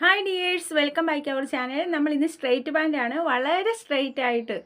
Hi dears welcome back our channel നമ്മൾ ഇന്ന് straight ആണ്. വളരെ സ്ട്രെയിറ്റ് ആയിട്ട്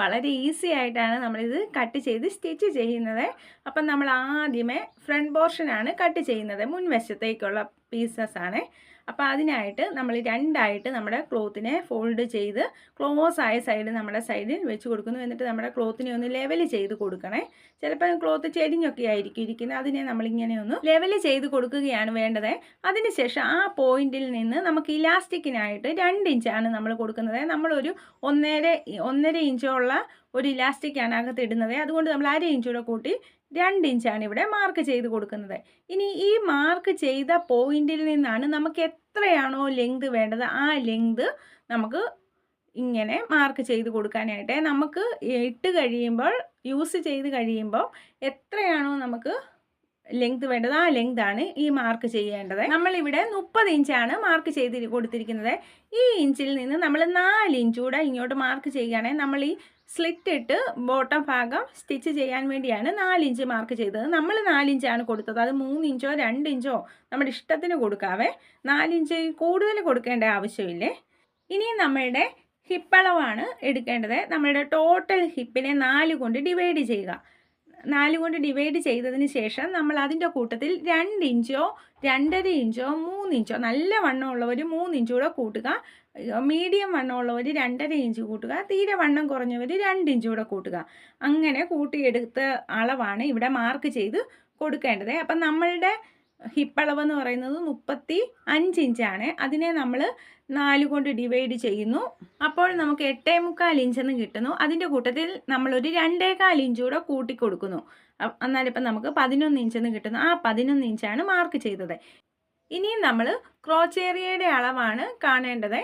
വളരെ ഈസി ആയിട്ടാണ് നമ്മളിത് കട്ട് ചെയ്ത് സ്റ്റിച്ച് ചെയ്യുന്നത്. അപ്പം നമ്മൾ ആദ്യമേ ഫ്രണ്ട് പോർഷനാണ് കട്ട് ചെയ്യുന്നത്. മുൻവശത്തേക്കുള്ള പീസസ് ആണ്. അപ്പോൾ അതിനായിട്ട് നമ്മൾ രണ്ടായിട്ട് നമ്മുടെ ക്ലോത്തിനെ ഫോൾഡ് ചെയ്ത് ക്ലോസ് ആയ സൈഡ് നമ്മുടെ സൈഡിൽ വെച്ച് കൊടുക്കുന്നു. എന്നിട്ട് നമ്മുടെ ക്ലോത്തിനെ ഒന്ന് ലെവൽ ചെയ്ത് കൊടുക്കണേ. ചിലപ്പോൾ ക്ലോത്ത് ചെരിഞ്ഞൊക്കെ ആയിരിക്കും ഇരിക്കുന്നത്. അതിനെ നമ്മളിങ്ങനെ ഒന്ന് ലെവൽ ചെയ്ത് കൊടുക്കുകയാണ് വേണ്ടത്. അതിനുശേഷം ആ പോയിന്റിൽ നിന്ന് നമുക്ക് ഇലാസ്റ്റിക്കിനായിട്ട് രണ്ട് ഇഞ്ചാണ് നമ്മൾ കൊടുക്കുന്നത്. നമ്മളൊരു ഒന്നര ഒന്നര ഇഞ്ചുള്ള ഒരു ഇലാസ്റ്റിക്കാണ് അകത്ത് ഇടുന്നത്. അതുകൊണ്ട് നമ്മൾ അര ഇഞ്ചൂടെ കൂട്ടി രണ്ട് ഇഞ്ചാണ് ഇവിടെ മാർക്ക് ചെയ്ത് കൊടുക്കുന്നത്. ഇനി ഈ മാർക്ക് ചെയ്ത പോയിന്റിൽ നിന്നാണ് നമുക്ക് എത്രയാണോ ലെങ്ത് വേണ്ടത് ആ ലെങ്ത് നമുക്ക് ഇങ്ങനെ മാർക്ക് ചെയ്ത് കൊടുക്കാനായിട്ട് നമുക്ക് ഇട്ട് കഴിയുമ്പോൾ യൂസ് ചെയ്ത് കഴിയുമ്പോൾ എത്രയാണോ നമുക്ക് ലെങ്ത് വേണ്ടത് ആ ലെങ്ത് ആണ് ഈ മാർക്ക് ചെയ്യേണ്ടത്. നമ്മളിവിടെ മുപ്പത് ഇഞ്ചാണ് മാർക്ക് ചെയ്ത് കൊടുത്തിരിക്കുന്നത്. ഈ ഇഞ്ചിൽ നിന്ന് നമ്മൾ നാല് ഇഞ്ചൂടെ ഇങ്ങോട്ട് മാർക്ക് ചെയ്യുകയാണെങ്കിൽ നമ്മൾ ഈ സ്ലിറ്റ് ഇട്ട് ബോട്ടം ഭാഗം സ്റ്റിച്ച് ചെയ്യാൻ വേണ്ടിയാണ് നാലിഞ്ച് ഇഞ്ച് മാർക്ക് ചെയ്തത്. നമ്മൾ നാലിഞ്ചാണ് കൊടുത്തത്. അത് മൂന്നിഞ്ചോ രണ്ടിഞ്ചോ രണ്ട് ഇഞ്ചോ നമ്മുടെ ഇഷ്ടത്തിന് കൊടുക്കാവേ. നാലിഞ്ച് കൂടുതൽ കൊടുക്കേണ്ട ആവശ്യമില്ലേ? ഇനി നമ്മളുടെ ഹിപ്പളവാണ് എടുക്കേണ്ടത്. നമ്മളുടെ ടോട്ടൽ ഹിപ്പിനെ നാല് കൊണ്ട് ഡിവൈഡ് ചെയ്യുക. നാല് കൊണ്ട് ഡിവൈഡ് ചെയ്തതിന് ശേഷം നമ്മൾ അതിന്റെ കൂട്ടത്തിൽ രണ്ട് ഇഞ്ചോ രണ്ടര ഇഞ്ചോ മൂന്ന് ഇഞ്ചോ നല്ല വണ്ണമുള്ളവർ മൂന്ന് ഇഞ്ച് കൂടെ കൂട്ടുക. മീഡിയം വണ്ണമുള്ളവർ രണ്ടര ഇഞ്ച് കൂട്ടുക. തീരെ വണ്ണം കുറഞ്ഞവർ രണ്ട് ഇഞ്ച് കൂടെ കൂട്ടുക. അങ്ങനെ കൂട്ടിയെടുത്ത അളവാണ് ഇവിടെ മാർക്ക് ചെയ്ത് കൊടുക്കേണ്ടത്. അപ്പം നമ്മളുടെ ഹിപ്പളവ് എന്ന് പറയുന്നത് മുപ്പത്തി അഞ്ച് ഇഞ്ചാണ്. അതിനെ നമ്മൾ നാല് കൊണ്ട് ഡിവൈഡ് ചെയ്യുന്നു. അപ്പോൾ നമുക്ക് എട്ടേ മുക്കാൽ ഇഞ്ചെന്ന് കിട്ടുന്നു. അതിന്റെ കൂട്ടത്തിൽ നമ്മളൊരു രണ്ടേകാൽ ഇഞ്ച് കൂടെ കൂട്ടി കൊടുക്കുന്നു എന്നാലിപ്പം നമുക്ക് പതിനൊന്ന് ഇഞ്ചെന്ന് കിട്ടുന്നു. ആ പതിനൊന്ന് ഇഞ്ചാണ് മാർക്ക് ചെയ്തത്. ഇനിയും നമ്മൾ ക്രോച്ചേറിയയുടെ അളവാണ് കാണേണ്ടത്.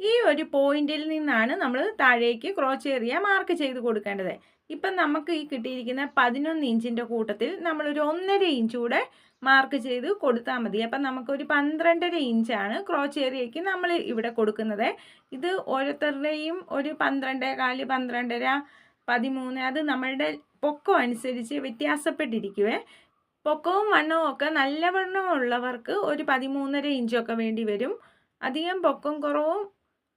ഈ ഒരു പോയിന്റിൽ നിന്നാണ് നമ്മൾ താഴേക്ക് ക്രോച്ചേറിയ മാർക്ക് ചെയ്ത് കൊടുക്കേണ്ടത്. ഇപ്പം നമുക്ക് ഈ കിട്ടിയിരിക്കുന്ന പതിനൊന്ന് ഇഞ്ചിന്റെ കൂട്ടത്തിൽ നമ്മളൊരു ഒന്നര ഇഞ്ച് കൂടെ മാർക്ക് ചെയ്ത് കൊടുത്താൽ മതി. അപ്പം നമുക്കൊരു പന്ത്രണ്ടര ഇഞ്ചാണ് ക്രോച്ച് ഏരിയയ്ക്ക് നമ്മൾ ഇവിടെ കൊടുക്കുന്നത്. ഇത് ഓരോരുത്തരുടെയും ഒരു പന്ത്രണ്ട് കാൽ പന്ത്രണ്ടര പതിമൂന്ന് അത് നമ്മളുടെ പൊക്കം അനുസരിച്ച് വ്യത്യാസപ്പെട്ടിരിക്കുവേ. പൊക്കവും വണ്ണവും ഒക്കെ നല്ല വണ്ണമുള്ളവർക്ക് ഒരു പതിമൂന്നര ഇഞ്ചൊക്കെ വേണ്ടി വരും. അധികം പൊക്കം കുറവും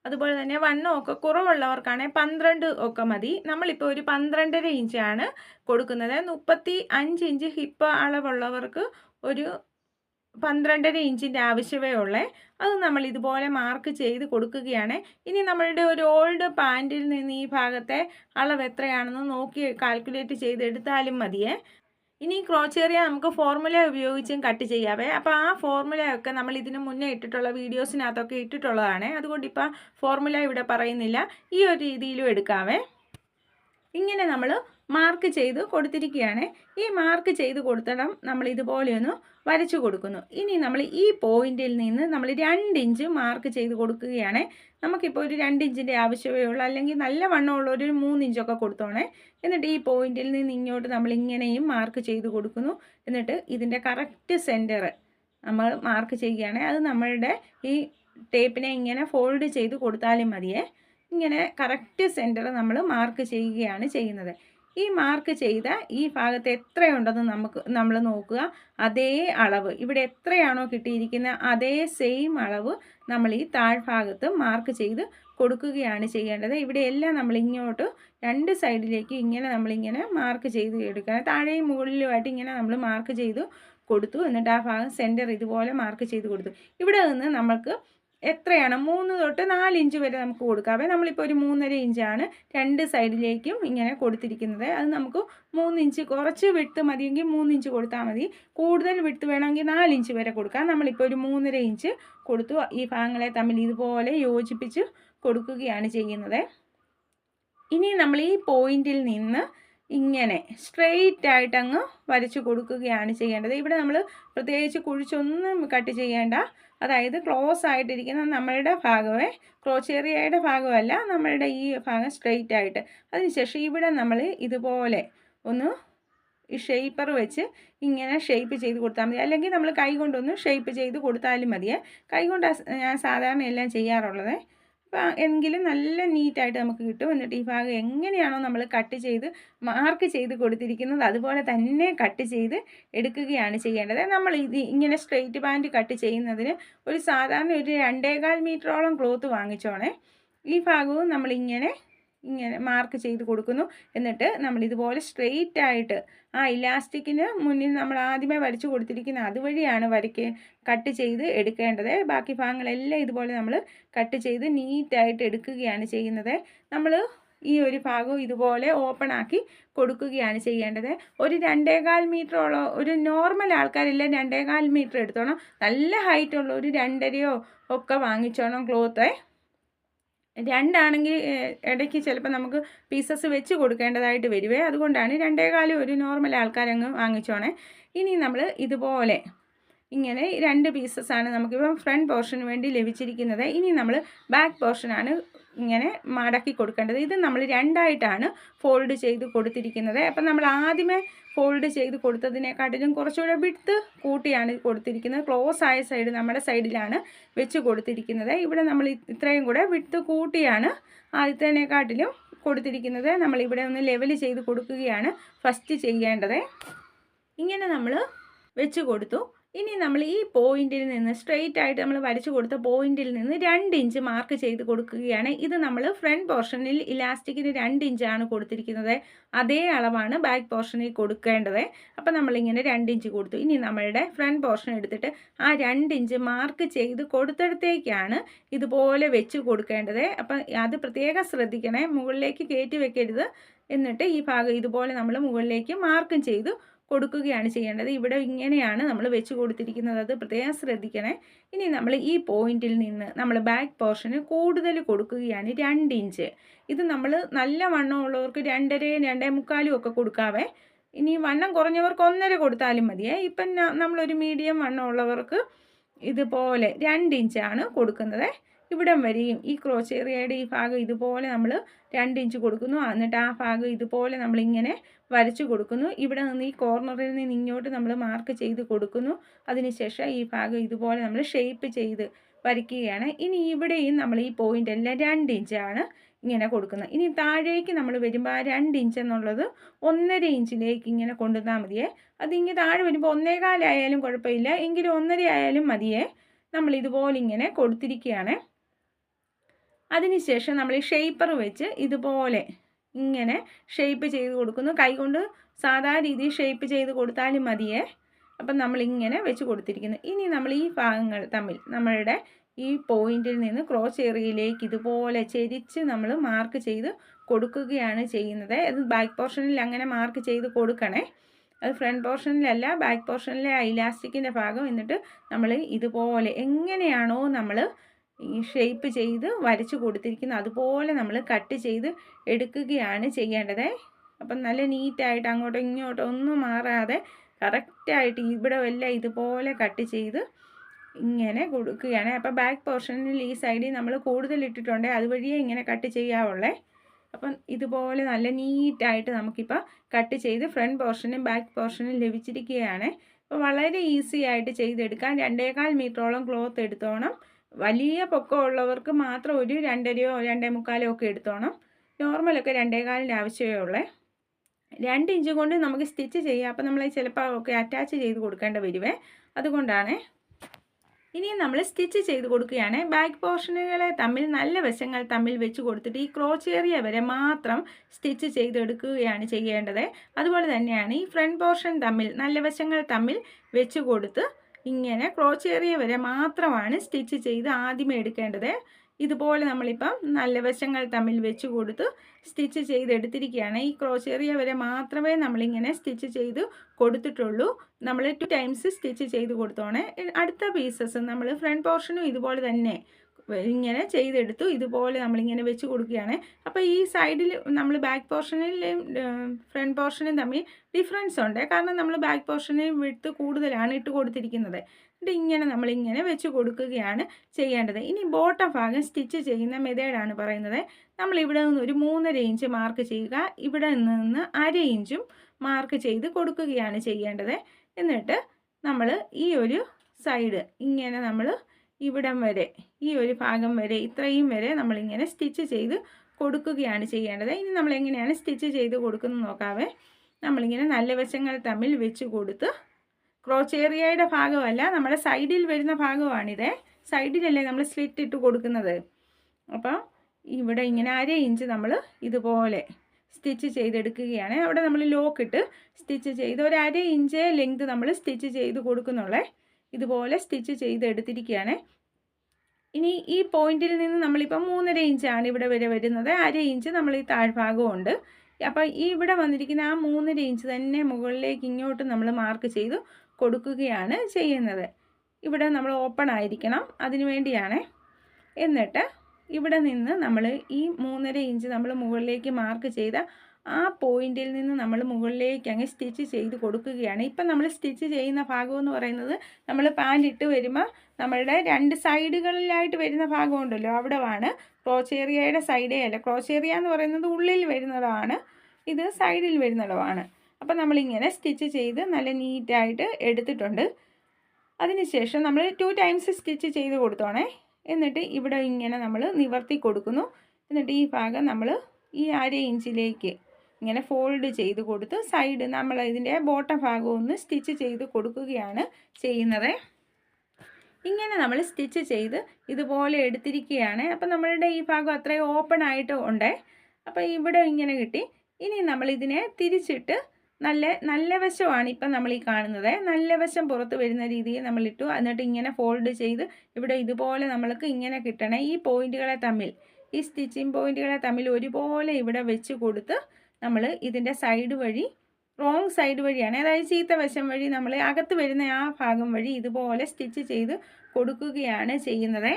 അതുപോലെ തന്നെ വണ്ണമൊക്കെ കുറവുള്ളവർക്കാണെങ്കിൽ പന്ത്രണ്ട് ഒക്കെ മതി. നമ്മളിപ്പോൾ ഒരു പന്ത്രണ്ടര ഇഞ്ചാണ് കൊടുക്കുന്നത്. മുപ്പത്തി അഞ്ച് ഇഞ്ച് ഹിപ്പ് അളവുള്ളവർക്ക് ഒരു പന്ത്രണ്ടര ഇഞ്ചിന്റെ ആവശ്യമേ ഉള്ളേ. അത് നമ്മൾ ഇതുപോലെ മാർക്ക് ചെയ്ത് കൊടുക്കുകയാണ്. ഇനി നമ്മളുടെ ഒരു ഓൾഡ് പാന്റിൽ നിന്ന് ഈ ഭാഗത്തെ അളവ് എത്രയാണെന്ന് നോക്കി കാൽക്കുലേറ്റ് ചെയ്തെടുത്താലും മതിയേ. ഇനി ക്രോച്ചേറിയ നമുക്ക് ഫോർമുല ഉപയോഗിച്ചും കട്ട് ചെയ്യാവേ. അപ്പോൾ ആ ഫോർമുലയൊക്കെ നമ്മൾ ഇതിന് മുന്നേ ഇട്ടിട്ടുള്ള വീഡിയോസിനകത്തൊക്കെ ഇട്ടിട്ടുള്ളതാണ്. അതുകൊണ്ട് ഇപ്പോൾ ഫോർമുല ഇവിടെ പറയുന്നില്ല. ഈ ഒരു രീതിയിലും എടുക്കാവേ. ഇങ്ങനെ നമ്മൾ മാർക്ക് ചെയ്ത് കൊടുത്തിരിക്കുകയാണ്. ഈ മാർക്ക് ചെയ്ത് കൊടുത്തിടം നമ്മൾ ഇതുപോലെയൊന്ന് വരച്ചു കൊടുക്കുന്നു. ഇനി നമ്മൾ ഈ പോയിന്റിൽ നിന്ന് നമ്മൾ രണ്ട് ഇഞ്ച് മാർക്ക് ചെയ്ത് കൊടുക്കുകയാണ്. നമുക്കിപ്പോൾ ഒരു രണ്ട് ഇഞ്ചിന്റെ ആവശ്യമേ ഉള്ളൂ. അല്ലെങ്കിൽ നല്ല വണ്ണമുള്ള ഒരു മൂന്ന് ഇഞ്ചൊക്കെ കൊടുത്തോണേ. എന്നിട്ട് ഈ പോയിന്റിൽ നിന്ന് ഇങ്ങോട്ട് നമ്മൾ ഇങ്ങനെയും മാർക്ക് ചെയ്ത് കൊടുക്കുന്നു. എന്നിട്ട് ഇതിന്റെ കറക്റ്റ് സെന്റർ നമ്മൾ മാർക്ക് ചെയ്യുകയാണ്. അത് നമ്മളുടെ ഈ ടേപ്പിനെ ഇങ്ങനെ ഫോൾഡ് ചെയ്ത് കൊടുത്താലും മതിയേ. ഇങ്ങനെ കറക്റ്റ് സെന്റർ നമ്മൾ മാർക്ക് ചെയ്യുകയാണ് ചെയ്യുന്നത്. ഈ മാർക്ക് ചെയ്ത ഈ ഭാഗത്ത് എത്രയുണ്ടെന്ന് നമുക്ക് നമ്മൾ നോക്കുക. അതേ അളവ്. ഇവിടെ എത്രയാണോ കിട്ടിയിരിക്കുന്ന അതേ സെയിം അളവ് നമ്മൾ ഈ താഴ്ഭാഗത്ത് മാർക്ക് ചെയ്ത് കൊടുക്കുകയാണ് ചെയ്യേണ്ടത്. ഇവിടെ എല്ലാം നമ്മൾ ഇങ്ങോട്ട് രണ്ട് സൈഡിലേക്ക് ഇങ്ങനെ നമ്മളിങ്ങനെ മാർക്ക് ചെയ്ത് എടുക്കണം താഴെയും മുകളിലുമായിട്ട് ഇങ്ങനെ നമ്മൾ മാർക്ക് ചെയ്ത് കൊടുത്തു. എന്നിട്ട് ആ ഭാഗം സെന്റർ ഇതുപോലെ മാർക്ക് ചെയ്ത് കൊടുത്തു. ഇവിടെ നിന്ന് നമുക്ക് എത്രയാണ്? മൂന്ന് തൊട്ട് നാല് ഇഞ്ച് വരെ നമുക്ക് കൊടുക്കാവേ നമ്മളിപ്പോൾ ഒരു മൂന്നര ഇഞ്ചാണ് രണ്ട് സൈഡിലേക്കും ഇങ്ങനെ കൊടുത്തിരിക്കുന്നത്. അത് നമുക്ക് മൂന്ന് ഇഞ്ച് കുറച്ച് വിട്ട് മതിയെങ്കിൽ മൂന്ന് ഇഞ്ച് കൊടുത്താൽ മതി. കൂടുതൽ വിട്ട് വേണമെങ്കിൽ നാല് ഇഞ്ച് വരെ കൊടുക്കാം. നമ്മളിപ്പോൾ ഒരു മൂന്നര ഇഞ്ച് കൊടുത്തു. ഈ ഭാഗങ്ങളെ തമ്മിൽ ഇതുപോലെ യോജിപ്പിച്ച് കൊടുക്കുകയാണ് ചെയ്യുന്നത്. ഇനി നമ്മൾ ഈ പോയിന്റിൽ നിന്ന് ഇങ്ങനെ സ്ട്രെയിറ്റ് ആയിട്ട് അങ്ങ് വരച്ചു കൊടുക്കുകയാണ് ചെയ്യേണ്ടത്. ഇവിടെ നമ്മൾ പ്രത്യേകിച്ച് കുഴിച്ചൊന്നും കട്ട് ചെയ്യേണ്ട അതായത് ക്ലോസ് ആയിട്ടിരിക്കുന്ന നമ്മളുടെ ഭാഗമേ ക്രോച്ചേറിയയുടെ ഭാഗമല്ല നമ്മളുടെ ഈ ഭാഗം സ്ട്രെയിറ്റ് ആയിട്ട്. അതിനുശേഷം ഇവിടെ നമ്മൾ ഇതുപോലെ ഒന്ന് ഈ ഷേപ്പർ വെച്ച് ഇങ്ങനെ ഷേപ്പ് ചെയ്ത് കൊടുത്താൽ മതി. അല്ലെങ്കിൽ നമ്മൾ കൈ കൊണ്ടൊന്ന് ഷേപ്പ് ചെയ്ത് കൊടുത്താലും മതിയേ. കൈ കൊണ്ട് ഞാൻ സാധാരണ എല്ലാം ചെയ്യാറുള്ളത്. എങ്കിലും നല്ല നീറ്റായിട്ട് നമുക്ക് കിട്ടും. എന്നിട്ട് ഈ ഭാഗം എങ്ങനെയാണോ നമ്മൾ കട്ട് ചെയ്ത് മാർക്ക് ചെയ്ത് കൊടുത്തിരിക്കുന്നത് അതുപോലെ തന്നെ കട്ട് ചെയ്ത് എടുക്കുകയാണ് ചെയ്യേണ്ടത്. നമ്മൾ ഇത് ഇങ്ങനെ സ്ട്രെയിറ്റ് പാന്റ് കട്ട് ചെയ്യുന്നതിന് ഒരു സാധാരണ ഒരു രണ്ടേകാൽ മീറ്ററോളം ക്ലോത്ത് വാങ്ങിച്ചോണേ. ഈ ഭാഗവും നമ്മളിങ്ങനെ ഇങ്ങനെ മാർക്ക് ചെയ്ത് കൊടുക്കുന്നു. എന്നിട്ട് നമ്മൾ ഇതുപോലെ സ്ട്രെയിറ്റ് ആയിട്ട് ആ ഇലാസ്റ്റിക്കിന് മുന്നിൽ നമ്മൾ ആദ്യമേ വരച്ചു കൊടുത്തിരിക്കുന്ന അതുവഴിയാണ് വരയ്ക്ക് കട്ട് ചെയ്ത് എടുക്കേണ്ടത്. ബാക്കി ഭാഗങ്ങളെല്ലാം ഇതുപോലെ നമ്മൾ കട്ട് ചെയ്ത് നീറ്റായിട്ട് എടുക്കുകയാണ് ചെയ്യുന്നത്. നമ്മൾ ഈ ഒരു ഭാഗവും ഇതുപോലെ ഓപ്പൺ ആക്കി കൊടുക്കുകയാണ് ചെയ്യേണ്ടത്. ഒരു രണ്ടേകാൽ മീറ്ററോളം ഒരു നോർമൽ ആൾക്കാരെല്ലാം രണ്ടേകാൽ മീറ്റർ എടുത്തോണം. നല്ല ഹൈറ്റുള്ള ഒരു രണ്ടരയോ ഒക്കെ വാങ്ങിച്ചോണം ക്ലോത്ത് രണ്ടാണെങ്കിൽ ഇടയ്ക്ക് ചിലപ്പോൾ നമുക്ക് പീസസ് വെച്ച് കൊടുക്കേണ്ടതായിട്ട് വരുവേ. അതുകൊണ്ടാണ് രണ്ടേകാലം ഒരു നോർമൽ ആൾക്കാരങ്ങ് വാങ്ങിച്ചോണേ. ഇനി നമ്മൾ ഇതുപോലെ ഇങ്ങനെ രണ്ട് പീസസ് പീസസ്സാണ് നമുക്കിപ്പം ഫ്രണ്ട് പോർഷന് വേണ്ടി ലഭിച്ചിരിക്കുന്നത്. ഇനി നമ്മൾ ബാക്ക് പോർഷനാണ് ഇങ്ങനെ മടക്കി കൊടുക്കേണ്ടത്. ഇത് നമ്മൾ രണ്ടായിട്ടാണ് ഫോൾഡ് ചെയ്ത് കൊടുത്തിരിക്കുന്നത്. അപ്പം നമ്മൾ ആദ്യമേ ഫോൾഡ് ചെയ്ത് കൊടുത്തതിനെക്കാട്ടിലും കുറച്ചുകൂടെ വിടുത്ത് കൂട്ടിയാണ് കൊടുത്തിരിക്കുന്നത്. ക്ലോസ് ആയ സൈഡ് നമ്മുടെ സൈഡിലാണ് വെച്ച് കൊടുത്തിരിക്കുന്നത്. ഇവിടെ നമ്മൾ ഇത്രയും കൂടെ വിടുത്ത് കൂട്ടിയാണ് ആദ്യത്തേനെക്കാട്ടിലും കൊടുത്തിരിക്കുന്നത്. നമ്മൾ ഇവിടെ ഒന്ന് ലെവൽ ചെയ്ത് കൊടുക്കുകയാണ് ഫസ്റ്റ് ചെയ്യേണ്ടത്. ഇങ്ങനെ നമ്മൾ വെച്ച് കൊടുത്തു. ഇനി നമ്മൾ ഈ പോയിന്റിൽ നിന്ന് സ്ട്രെയിറ്റ് ആയിട്ട് നമ്മൾ വരച്ചു കൊടുത്ത പോയിന്റിൽ നിന്ന് രണ്ട് ഇഞ്ച് മാർക്ക് ചെയ്ത് കൊടുക്കുകയാണ്. ഇത് നമ്മൾ ഫ്രണ്ട് പോർഷനിൽ ഇലാസ്റ്റിക്കിന് രണ്ട് ഇഞ്ചാണ് കൊടുത്തിരിക്കുന്നത്. അതേ അളവാണ് ബാക്ക് പോർഷനിൽ കൊടുക്കേണ്ടത്. അപ്പം നമ്മളിങ്ങനെ രണ്ട് ഇഞ്ച് കൊടുത്തു. ഇനി നമ്മളുടെ ഫ്രണ്ട് പോർഷൻ എടുത്തിട്ട് ആ രണ്ട് ഇഞ്ച് മാർക്ക് ചെയ്ത് കൊടുത്തിടത്തേക്കാണ് ഇതുപോലെ വെച്ച് കൊടുക്കേണ്ടത്. അപ്പം അത് പ്രത്യേകം ശ്രദ്ധിക്കണേ. മുകളിലേക്ക് കയറ്റി വെക്കരുത്. എന്നിട്ട് ഈ ഭാഗം ഇതുപോലെ നമ്മൾ മുകളിലേക്ക് മാർക്കും ചെയ്ത് കൊടുക്കുകയാണ് ചെയ്യേണ്ടത്. ഇവിടെ ഇങ്ങനെയാണ് നമ്മൾ വെച്ച് കൊടുത്തിരിക്കുന്നത്. അത് പ്രത്യേകം ശ്രദ്ധിക്കണേ. ഇനി നമ്മൾ ഈ പോയിന്റിൽ നിന്ന് നമ്മൾ ബാക്ക് പോർഷന് കൂടുതൽ കൊടുക്കുകയാണ് രണ്ട് ഇഞ്ച്. ഇത് നമ്മൾ നല്ല വണ്ണം ഉള്ളവർക്ക് രണ്ടരയും രണ്ടേ മുക്കാലും ഒക്കെ കൊടുക്കാവേ. ഇനി വണ്ണം കുറഞ്ഞവർക്ക് ഒന്നര കൊടുത്താലും മതിയേ. ഇപ്പം നമ്മളൊരു മീഡിയം വണ്ണം ഉള്ളവർക്ക് ഇതുപോലെ രണ്ട് ഇഞ്ചാണ് കൊടുക്കുന്നത്. ഇവിടം വരെയും. ഈ ക്രോച്ചേറിയയുടെ ഈ ഭാഗം ഇതുപോലെ നമ്മൾ രണ്ട് ഇഞ്ച് കൊടുക്കുന്നു. എന്നിട്ട് ആ ഭാഗം ഇതുപോലെ നമ്മളിങ്ങനെ വരച്ചു കൊടുക്കുന്നു. ഇവിടെ നിന്ന് ഈ കോർണറിൽ നിന്ന് ഇങ്ങോട്ട് നമ്മൾ മാർക്ക് ചെയ്ത് കൊടുക്കുന്നു. അതിനുശേഷം ഈ ഭാഗം ഇതുപോലെ നമ്മൾ ഷേപ്പ് ചെയ്ത് വരയ്ക്കുകയാണ്. ഇനി ഇവിടെയും നമ്മൾ ഈ പോയിന്റ് എല്ലാം രണ്ട് ഇഞ്ചാണ് ഇങ്ങനെ കൊടുക്കുന്നത്. ഇനി താഴേക്ക് നമ്മൾ വരുമ്പോൾ ആ രണ്ട് ഇഞ്ച് എന്നുള്ളത് ഒന്നര ഇഞ്ചിലേക്ക് ഇങ്ങനെ കൊണ്ടുവന്നാൽ മതിയേ. അതിങ്ങനെ താഴെ വരുമ്പോൾ ഒന്നേകാലായാലും കുഴപ്പമില്ല. എങ്കിലും ഒന്നര ആയാലും മതിയേ. നമ്മൾ ഇതുപോലെ ഇങ്ങനെ കൊടുത്തിരിക്കുകയാണ്. അതിനുശേഷം നമ്മൾ ഈ ഷേപ്പർ വെച്ച് ഇതുപോലെ ഇങ്ങനെ ഷേപ്പ് ചെയ്ത് കൊടുക്കുന്നു. കൈകൊണ്ട് സാധാ രീതിയിൽ ഷേപ്പ് ചെയ്ത് കൊടുത്താലും മതിയേ. അപ്പം നമ്മളിങ്ങനെ വെച്ച് കൊടുത്തിരിക്കുന്നു. ഇനി നമ്മൾ ഈ ഭാഗങ്ങൾ തമ്മിൽ നമ്മളുടെ ഈ പോയിന്റിൽ നിന്ന് ക്രോസ് ഏറിയയിലേക്ക് ഇതുപോലെ ചെരിച്ച് നമ്മൾ മാർക്ക് ചെയ്ത് കൊടുക്കുകയാണ് ചെയ്യുന്നത്. അത് ബാക്ക് പോർഷനിൽ അങ്ങനെ മാർക്ക് ചെയ്ത് കൊടുക്കണേ. അത് ഫ്രണ്ട് പോർഷനിലല്ല ബാക്ക് പോർഷനിലെ ഐലാസ്റ്റിക്കിന്റെ ഭാഗം. എന്നിട്ട് നമ്മൾ ഇതുപോലെ എങ്ങനെയാണോ നമ്മൾ ഈ ഷേപ്പ് ചെയ്ത് വരച്ചു കൊടുത്തിരിക്കുന്ന. അതുപോലെ നമ്മൾ കട്ട് ചെയ്ത് എടുക്കുകയാണ് ചെയ്യേണ്ടത്. അപ്പം നല്ല നീറ്റായിട്ട് അങ്ങോട്ടോ ഇങ്ങോട്ടോ ഒന്നും മാറാതെ കറക്റ്റായിട്ട് ഇവിടെ എല്ലാം ഇതുപോലെ കട്ട് ചെയ്ത് ഇങ്ങനെ കൊടുക്കുകയാണ്. അപ്പോൾ ബാക്ക് പോർഷനിൽ ഈ സൈഡിൽ നമ്മൾ കൂടുതൽ ഇട്ടിട്ടുണ്ട് അതുവഴിയേ ഇങ്ങനെ കട്ട് ചെയ്യാവുള്ളേ. അപ്പം ഇതുപോലെ നല്ല നീറ്റായിട്ട് നമുക്കിപ്പോൾ കട്ട് ചെയ്ത് ഫ്രണ്ട് പോർഷനും ബാക്ക് പോർഷനും ലഭിച്ചിരിക്കുകയാണ്. അപ്പോൾ വളരെ ഈസി ആയിട്ട് ചെയ്തെടുക്കാൻ രണ്ടേകാൽ മീറ്ററോളം ക്ലോത്ത് എടുത്തോണം. വലിയ പൊക്കമുള്ളവർക്ക് മാത്രം ഒരു രണ്ടരയോ രണ്ടേ മുക്കാലോ ഒക്കെ എടുത്തോണം. നോർമലൊക്കെ രണ്ടേകാലിന്റെ ആവശ്യമേ ഉള്ളേ. രണ്ട് ഇഞ്ച് കൊണ്ട് നമുക്ക് സ്റ്റിച്ച് ചെയ്യാം. അപ്പോൾ നമ്മൾ ചിലപ്പോൾ ഒക്കെ അറ്റാച്ച് ചെയ്ത് കൊടുക്കേണ്ട വരുവേ. അതുകൊണ്ടാണ്. ഇനി നമ്മൾ സ്റ്റിച്ച് ചെയ്ത് കൊടുക്കുകയാണ്. ബാക്ക് പോർഷനുകളെ തമ്മിൽ നല്ല വശങ്ങൾ തമ്മിൽ വെച്ച് കൊടുത്തിട്ട് ഈ ക്രോച്ച് ഏരിയ വരെ മാത്രം സ്റ്റിച്ച് ചെയ്തെടുക്കുകയാണ് ചെയ്യേണ്ടത്. അതുപോലെ തന്നെയാണ് ഈ ഫ്രണ്ട് പോർഷൻ തമ്മിൽ നല്ല വശങ്ങൾ തമ്മിൽ വെച്ച് കൊടുത്ത് ഇങ്ങനെ ക്രോച്ചേറിയ വരെ മാത്രമാണ് സ്റ്റിച്ച് ചെയ്ത് ആദ്യമേ എടുക്കേണ്ടത്. ഇതുപോലെ നമ്മളിപ്പം നല്ല വശങ്ങൾ തമ്മിൽ വെച്ച് കൊടുത്ത് സ്റ്റിച്ച് ചെയ്തെടുത്തിരിക്കുകയാണ്. ഈ ക്രോച്ചേറിയ വരെ മാത്രമേ നമ്മളിങ്ങനെ സ്റ്റിച്ച് ചെയ്ത് കൊടുത്തിട്ടുള്ളൂ. നമ്മൾ ടു ടൈംസ് സ്റ്റിച്ച് ചെയ്ത് കൊടുത്തോണേ. അടുത്ത പീസസ് നമ്മൾ ഫ്രണ്ട് പോർഷനും ഇതുപോലെ തന്നെ ഇങ്ങനെ ചെയ്തെടുത്തു. ഇതുപോലെ നമ്മളിങ്ങനെ വെച്ച് കൊടുക്കുകയാണ്. അപ്പോൾ ഈ സൈഡിൽ നമ്മൾ ബാക്ക് പോർഷനിലെയും ഫ്രണ്ട് പോർഷനും തമ്മിൽ ഡിഫറൻസ് ഉണ്ട്. കാരണം നമ്മൾ ബാക്ക് പോർഷനിൽ വിട്ട് കൂടുതലാണ് ഇട്ട് കൊടുത്തിരിക്കുന്നത്. എന്നിട്ട് ഇങ്ങനെ നമ്മളിങ്ങനെ വെച്ച് കൊടുക്കുകയാണ് ചെയ്യേണ്ടത്. ഇനി ബോട്ടം ഭാഗം സ്റ്റിച്ച് ചെയ്യുന്ന മെതേഡാണ് പറയുന്നത്. നമ്മൾ ഇവിടെ നിന്ന് ഒരു മൂന്നര ഇഞ്ച് മാർക്ക് ചെയ്യുക. ഇവിടെ നിന്ന് അര ഇഞ്ചും മാർക്ക് ചെയ്ത് കൊടുക്കുകയാണ് ചെയ്യേണ്ടത്. എന്നിട്ട് നമ്മൾ ഈ ഒരു സൈഡ് ഇങ്ങനെ നമ്മൾ ഇവിടം വരെ ഈ ഒരു ഭാഗം വരെ ഇത്രയും വരെ നമ്മളിങ്ങനെ സ്റ്റിച്ച് ചെയ്ത് കൊടുക്കുകയാണ് ചെയ്യേണ്ടത്. ഇനി നമ്മൾ എങ്ങനെയാണ് സ്റ്റിച്ച് ചെയ്ത് കൊടുക്കുന്നത് നോക്കാവേ. നമ്മളിങ്ങനെ നല്ല വശങ്ങൾ തമ്മിൽ വെച്ച് കൊടുത്ത് ക്രോച്ചേറിയയുടെ ഭാഗമല്ല നമ്മുടെ സൈഡിൽ വരുന്ന ഭാഗമാണിത്. സൈഡിലല്ലേ നമ്മൾ സ്ലിറ്റ് ഇട്ട് കൊടുക്കുന്നത്. അപ്പം ഇവിടെ ഇങ്ങനെ അര ഇഞ്ച് നമ്മൾ ഇതുപോലെ സ്റ്റിച്ച് ചെയ്തെടുക്കുകയാണ്. അവിടെ നമ്മൾ ലോക്ക് ഇട്ട് സ്റ്റിച്ച് ചെയ്ത് ഒരു അര ഇഞ്ച് ലെങ്ത് നമ്മൾ സ്റ്റിച്ച് ചെയ്ത് കൊടുക്കുന്നുള്ളേ. ഇതുപോലെ സ്റ്റിച്ച് ചെയ്തെടുത്തിരിക്കുകയാണ്. ഇനി ഈ പോയിന്റിൽ നിന്ന് നമ്മളിപ്പോൾ മൂന്നര ഇഞ്ചാണ് ഇവിടെ വരെ വരുന്നത്. അര ഇഞ്ച് നമ്മൾ ഈ താഴ്ഭാഗമുണ്ട് അപ്പോൾ ഈ ഇവിടെ വന്നിരിക്കുന്ന ആ മൂന്നര ഇഞ്ച് തന്നെ മുകളിലേക്ക് ഇങ്ങോട്ട് നമ്മൾ മാർക്ക് ചെയ്ത് കൊടുക്കുകയാണ് ചെയ്യുന്നത്. ഇവിടെ നമ്മൾ ഓപ്പൺ ആയിരിക്കണം അതിനു വേണ്ടിയാണ്. എന്നിട്ട് ഇവിടെ നിന്ന് നമ്മൾ ഈ മൂന്നര ഇഞ്ച് നമ്മൾ മുകളിലേക്ക് മാർക്ക് ചെയ്ത ആ പോയിന്റിൽ നിന്ന് നമ്മൾ മുകളിലേക്ക് അങ്ങ് സ്റ്റിച്ച് ചെയ്ത് കൊടുക്കുകയാണ്. ഇപ്പം നമ്മൾ സ്റ്റിച്ച് ചെയ്യുന്ന ഭാഗം എന്ന് പറയുന്നത് നമ്മൾ പാന്റ് ഇട്ട് വരുമ്പോൾ നമ്മളുടെ രണ്ട് സൈഡുകളിലായിട്ട് വരുന്ന ഭാഗമുണ്ടല്ലോ അവിടെയാണ് ക്രോച്ചേറിയയുടെ സൈഡേ അല്ല ക്രോച്ചേറിയ എന്ന് പറയുന്നത് ഉള്ളിൽ വരുന്നതാണ് ഇത് സൈഡിൽ വരുന്നതാണ്. അപ്പം നമ്മളിങ്ങനെ സ്റ്റിച്ച് ചെയ്ത് നല്ല നീറ്റായിട്ട് എടുത്തിട്ടുണ്ട്. അതിനുശേഷം നമ്മൾ ടു ടൈംസ് സ്റ്റിച്ച് ചെയ്ത് കൊടുത്തോണേ. എന്നിട്ട് ഇവിടെ ഇങ്ങനെ നമ്മൾ നിവർത്തി കൊടുക്കുന്നു. എന്നിട്ട് ഈ ഭാഗം നമ്മൾ ഈ അര ഇഞ്ചിലേക്ക് ഇങ്ങനെ ഫോൾഡ് ചെയ്ത് കൊടുത്ത് സൈഡ് നമ്മൾ ഇതിന്റെ ബോട്ടം ഭാഗം ഒന്ന് സ്റ്റിച്ച് ചെയ്ത് കൊടുക്കുകയാണ് ചെയ്യുന്നത്. ഇങ്ങനെ നമ്മൾ സ്റ്റിച്ച് ചെയ്ത് ഇതുപോലെ എടുത്തിരിക്കുകയാണ്. അപ്പം നമ്മളുടെ ഈ ഭാഗം അത്രയും ഓപ്പൺ ആയിട്ട് ഉണ്ട്. അപ്പോൾ ഇവിടെ ഇങ്ങനെ കിട്ടി. ഇനി നമ്മൾ ഇതിനെ തിരിച്ചിട്ട് നല്ല നല്ല വശമാണ് ഇപ്പം നമ്മൾ ഈ കാണുന്നത്. നല്ല വശം പുറത്ത് വരുന്ന രീതിയിൽ നമ്മൾ ഇട്ടു. എന്നിട്ട് ഇങ്ങനെ ഫോൾഡ് ചെയ്ത് ഇവിടെ ഇതുപോലെ നമ്മൾക്ക് ഇങ്ങനെ കിട്ടണേ. ഈ പോയിന്റുകളെ തമ്മിൽ ഈ സ്റ്റിച്ചിങ് പോയിന്റുകളെ തമ്മിൽ ഒരുപോലെ ഇവിടെ വെച്ച് കൊടുത്ത് നമ്മൾ ഇതിന്റെ സൈഡ് വഴി റോങ് സൈഡ് വഴിയാണ്. അതായത് ചീത്ത വശം വഴി നമ്മൾ അകത്ത് വരുന്ന ആ ഭാഗം വഴി ഇതുപോലെ സ്റ്റിച്ച് ചെയ്ത് കൊടുക്കുകയാണ് ചെയ്യുന്നത്.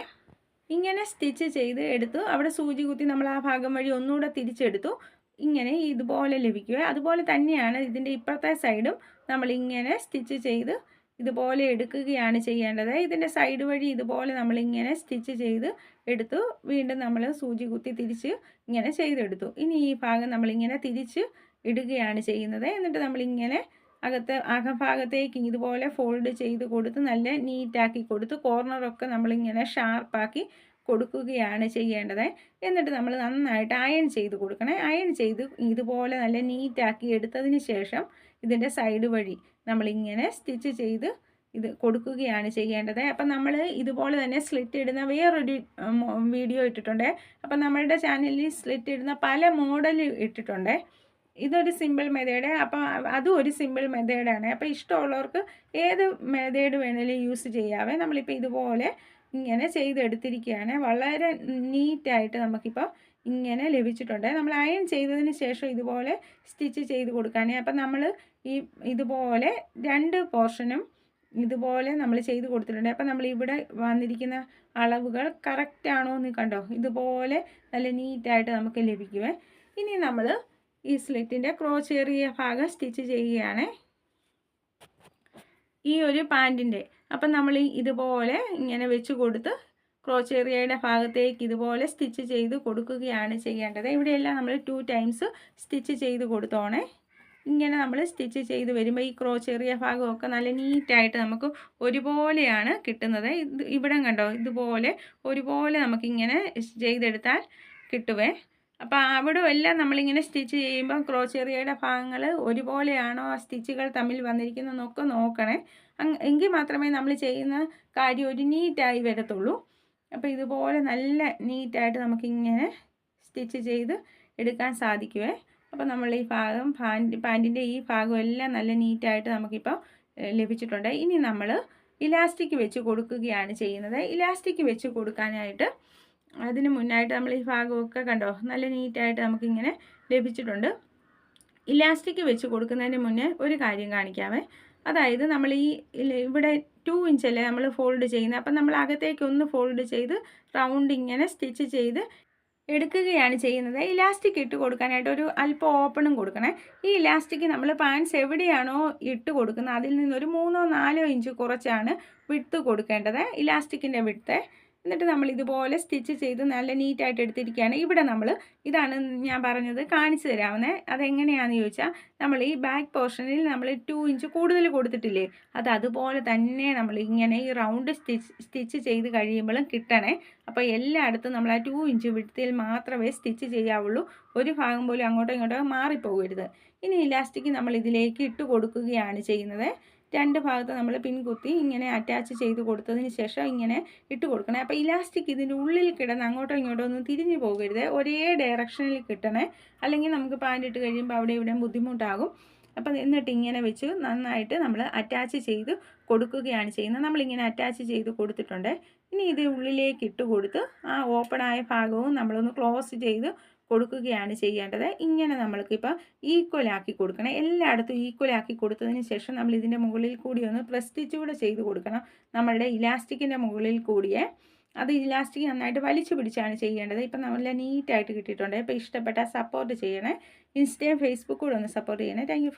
ഇങ്ങനെ സ്റ്റിച്ച് ചെയ്ത് എടുത്തു. അവിടെ സൂചി കുത്തി നമ്മൾ ആ ഭാഗം വഴി ഒന്നുകൂടെ തിരിച്ചെടുത്തു. ഇങ്ങനെ ഇതുപോലെ ലഭിക്കുക. അതുപോലെ തന്നെയാണ് ഇതിന്റെ ഇപ്പുറത്തെ സൈഡും നമ്മളിങ്ങനെ സ്റ്റിച്ച് ചെയ്ത് ഇതുപോലെ എടുക്കുകയാണ് ചെയ്യേണ്ടത്. ഇതിന്റെ സൈഡ് വഴി ഇതുപോലെ നമ്മളിങ്ങനെ സ്റ്റിച്ച് ചെയ്ത് എടുത്തു വീണ്ടും നമ്മൾ സൂചി കുത്തി തിരിച്ച് ഇങ്ങനെ ചെയ്തെടുത്തു. ഇനി ഈ ഭാഗം നമ്മളിങ്ങനെ തിരിച്ച് ഇടുകയാണ് ചെയ്യുന്നത്. എന്നിട്ട് നമ്മളിങ്ങനെ അകത്ത് അകഭാഗത്തേക്ക് ഇതുപോലെ ഫോൾഡ് ചെയ്ത് കൊടുത്ത് നല്ല നീറ്റാക്കി കൊടുത്ത് കോർണറൊക്കെ നമ്മളിങ്ങനെ ഷാർപ്പാക്കി കൊടുക്കുകയാണ് ചെയ്യേണ്ടത്. എന്നിട്ട് നമ്മൾ നന്നായിട്ട് അയൺ ചെയ്ത് കൊടുക്കണേ. അയൺ ചെയ്ത് ഇതുപോലെ നല്ല നീറ്റാക്കി എടുത്തതിന് ശേഷം ഇതിന്റെ സൈഡ് വഴി നമ്മളിങ്ങനെ സ്റ്റിച്ച് ചെയ്ത് ഇത് കൊടുക്കുകയാണ് ചെയ്യേണ്ടത്. അപ്പം നമ്മൾ ഇതുപോലെ തന്നെ സ്ലിറ്റ് ഇടുന്ന വേറൊരു വീഡിയോ ഇട്ടിട്ടുണ്ട്. അപ്പം നമ്മളുടെ ചാനലിൽ സ്ലിറ്റ് ഇടുന്ന പല മോഡൽ ഇട്ടിട്ടുണ്ട്. ഇതൊരു സിമ്പിൾ മെത്തേഡ് അപ്പം അതും ഒരു സിമ്പിൾ മെത്തേഡാണ് അപ്പോൾ ഇഷ്ടമുള്ളവർക്ക് ഏത് മെത്തേഡ് വേണേലും യൂസ് ചെയ്യാവേ. നമ്മളിപ്പോൾ ഇതുപോലെ ഇങ്ങനെ ചെയ്തെടുത്തിരിക്കുകയാണ്. വളരെ നീറ്റായിട്ട് നമുക്കിപ്പോൾ ഇങ്ങനെ ലഭിച്ചിട്ടുണ്ട്. നമ്മൾ അയൺ ചെയ്തതിന് ശേഷം ഇതുപോലെ സ്റ്റിച്ച് ചെയ്ത് കൊടുക്കുകയാണ്. അപ്പം നമ്മൾ ഈ ഇതുപോലെ രണ്ട് പോർഷനും ഇതുപോലെ നമ്മൾ ചെയ്ത് കൊടുത്തിട്ടുണ്ട്. അപ്പം നമ്മൾ ഇവിടെ വന്നിരിക്കുന്ന അളവുകൾ കറക്റ്റ് ആണോ എന്ന് കണ്ടോ? ഇതുപോലെ നല്ല നീറ്റായിട്ട് നമുക്ക് ലഭിക്കുവേ. ഇനി നമ്മൾ ഈ സ്ലിറ്റിന്റെ ക്രോച്ചേറിയ ഭാഗം സ്റ്റിച്ച് ചെയ്യുകയാണ്. ഈ ഒരു പാന്റിന്റെ അപ്പം നമ്മൾ ഇതുപോലെ ഇങ്ങനെ വെച്ച് കൊടുത്ത് ക്രോച്ചേറിയയുടെ ഭാഗത്തേക്ക് ഇതുപോലെ സ്റ്റിച്ച് ചെയ്ത് കൊടുക്കുകയാണ് ചെയ്യേണ്ടത്. ഇവിടെയെല്ലാം നമ്മൾ ടു ടൈംസ് സ്റ്റിച്ച് ചെയ്ത് കൊടുത്തോണേ. ഇങ്ങനെ നമ്മൾ സ്റ്റിച്ച് ചെയ്ത് വരുമ്പോൾ ഈ ക്രോച്ചേറിയ ഭാഗമൊക്കെ നല്ല നീറ്റായിട്ട് നമുക്ക് ഒരുപോലെയാണ് കിട്ടുന്നത്. ഇത് ഇവിടം കണ്ടോ? ഇതുപോലെ ഒരുപോലെ നമുക്കിങ്ങനെ ചെയ്തെടുത്താൽ കിട്ടുവേ. അപ്പോൾ അവിടെ എല്ലാം നമ്മളിങ്ങനെ സ്റ്റിച്ച് ചെയ്യുമ്പോൾ ക്രോച്ചേറിയയുടെ ഭാഗങ്ങൾ ഒരുപോലെയാണോ? ആ സ്റ്റിച്ചുകൾ തമ്മിൽ വന്നിരിക്കുന്നതെന്നൊക്കെ നോക്കണേ. എങ്കിൽ മാത്രമേ നമ്മൾ ചെയ്യുന്ന കാര്യം ഒരു നീറ്റായി വരത്തുള്ളൂ. അപ്പോൾ ഇതുപോലെ നല്ല നീറ്റായിട്ട് നമുക്കിങ്ങനെ സ്റ്റിച്ച് ചെയ്ത് എടുക്കാൻ സാധിക്കുവേ. അപ്പോൾ നമ്മൾ ഈ ഭാഗം പാന്റ് പാന്റിന്റെ ഈ ഭാഗം എല്ലാം നല്ല നീറ്റായിട്ട് നമുക്കിപ്പോൾ ലഭിച്ചിട്ടുണ്ട്. ഇനി നമ്മൾ ഇലാസ്റ്റിക് വെച്ച് കൊടുക്കുകയാണ് ചെയ്യുന്നത്. ഇലാസ്റ്റിക് വെച്ച് കൊടുക്കാനായിട്ട് അതിന് മുന്നായിട്ട് നമ്മൾ ഈ ഭാഗമൊക്കെ കണ്ടോ? നല്ല നീറ്റായിട്ട് നമുക്കിങ്ങനെ ലഭിച്ചിട്ടുണ്ട്. ഇലാസ്റ്റിക് വെച്ച് കൊടുക്കുന്നതിന് മുന്നേ ഒരു കാര്യം കാണിക്കാമേ. അതായത് നമ്മൾ ഈ ഇവിടെ ടു ഇഞ്ചല്ലേ നമ്മൾ ഫോൾഡ് ചെയ്യുന്നത് അപ്പം നമ്മൾ അകത്തേക്ക് ഒന്ന് ഫോൾഡ് ചെയ്ത് റൗണ്ട് ഇങ്ങനെ സ്റ്റിച്ച് ചെയ്ത് എടുക്കുകയാണ് ചെയ്യുന്നത്. ഇലാസ്റ്റിക് ഇട്ട് കൊടുക്കാനായിട്ട് ഒരു അല്പം ഓപ്പണും കൊടുക്കണേ. ഈ ഇലാസ്റ്റിക് നമ്മൾ പാൻസ് എവിടെയാണോ ഇട്ട് കൊടുക്കുന്നത് അതിൽ നിന്നൊരു മൂന്നോ നാലോ ഇഞ്ച് കുറച്ചാണ് വിട്ട് കൊടുക്കേണ്ടത് ഇലാസ്റ്റിക്കിന്റെ വിട്ട് എന്നിട്ട് നമ്മൾ ഇതുപോലെ സ്റ്റിച്ച് ചെയ്ത് നല്ല നീറ്റായിട്ട് എടുത്തിരിക്കുകയാണ്. ഇവിടെ നമ്മൾ ഇതാണ് ഞാൻ പറഞ്ഞത് കാണിച്ചു തരാവുന്നത് അതെങ്ങനെയാണെന്ന് ചോദിച്ചാൽ നമ്മൾ ഈ ബാക്ക് പോർഷനിൽ നമ്മൾ ടു ഇഞ്ച് കൂടുതൽ കൊടുത്തിട്ടില്ലേ? അത് അതുപോലെ തന്നെ നമ്മൾ ഇങ്ങനെ ഈ റൗണ്ട് സ്റ്റിച്ച് സ്റ്റിച്ച് ചെയ്ത് കഴിയുമ്പോഴും കിട്ടണേ. അപ്പോൾ എല്ലായിടത്തും നമ്മൾ ആ ടു ഇഞ്ച് വിടത്തിൽ മാത്രമേ സ്റ്റിച്ച് ചെയ്യാവുള്ളൂ. ഒരു ഭാഗം പോലും അങ്ങോട്ടോ ഇങ്ങോട്ടോ മാറിപ്പോകരുത്. ഇനി ഇലാസ്റ്റിക് നമ്മൾ ഇതിലേക്ക് ഇട്ട് കൊടുക്കുകയാണ് ചെയ്യുന്നത്. രണ്ട് ഭാഗത്ത് നമ്മൾ പിൻകുത്തി ഇങ്ങനെ അറ്റാച്ച് ചെയ്ത് കൊടുത്തതിന് ശേഷം ഇങ്ങനെ ഇട്ട് കൊടുക്കണേ. അപ്പോൾ ഇലാസ്റ്റിക് ഇതിന്റെ ഉള്ളിൽ കിടന്ന് അങ്ങോട്ടോ ഇങ്ങോട്ടോ ഒന്നും തിരിഞ്ഞു പോകരുത്. ഒരേ ഡയറക്ഷനിൽ കിട്ടണേ. അല്ലെങ്കിൽ നമുക്ക് പാന്റ് ഇട്ട് കഴിയുമ്പോൾ അവിടെ ഇവിടെ ബുദ്ധിമുട്ടാകും. അപ്പം എന്നിട്ട് ഇങ്ങനെ വെച്ച് നന്നായിട്ട് നമ്മൾ അറ്റാച്ച് ചെയ്ത് കൊടുക്കുകയാണ് ചെയ്യുന്നത്. നമ്മളിങ്ങനെ അറ്റാച്ച് ചെയ്ത് കൊടുത്തിട്ടുണ്ട്. ഇനി ഇത് ഉള്ളിലേക്ക് ഇട്ട് കൊടുത്ത് ആ ഓപ്പണായ ഭാഗവും നമ്മളൊന്ന് ക്ലോസ് ചെയ്ത് കൊടുക്കുകയാണ് ചെയ്യേണ്ടത്. ഇങ്ങനെ നമ്മൾക്കിപ്പോൾ ഈക്വലാക്കി കൊടുക്കണം. എല്ലായിടത്തും ഈക്വലാക്കി കൊടുത്തതിന് ശേഷം നമ്മൾ ഇതിന്റെ മുകളിൽ കൂടി ഒന്ന് പ്രസ്റ്റിച്ച് കൂടെ ചെയ്ത് കൊടുക്കണം. നമ്മളുടെ ഇലാസ്റ്റിക്കിന്റെ മുകളിൽ കൂടിയേ അത് ഇലാസ്റ്റിക് നന്നായിട്ട് വലിച്ചു പിടിച്ചാണ് ചെയ്യേണ്ടത്. ഇപ്പം നല്ല നീറ്റായിട്ട് കിട്ടിയിട്ടുണ്ട്. ഇപ്പോൾ ഇഷ്ടപ്പെട്ട സപ്പോർട്ട് ചെയ്യണേ. ഇൻസ്റ്റയും ഫേസ്ബുക്കും കൂടെ ഒന്ന് സപ്പോർട്ട് ചെയ്യണേ. താങ്ക്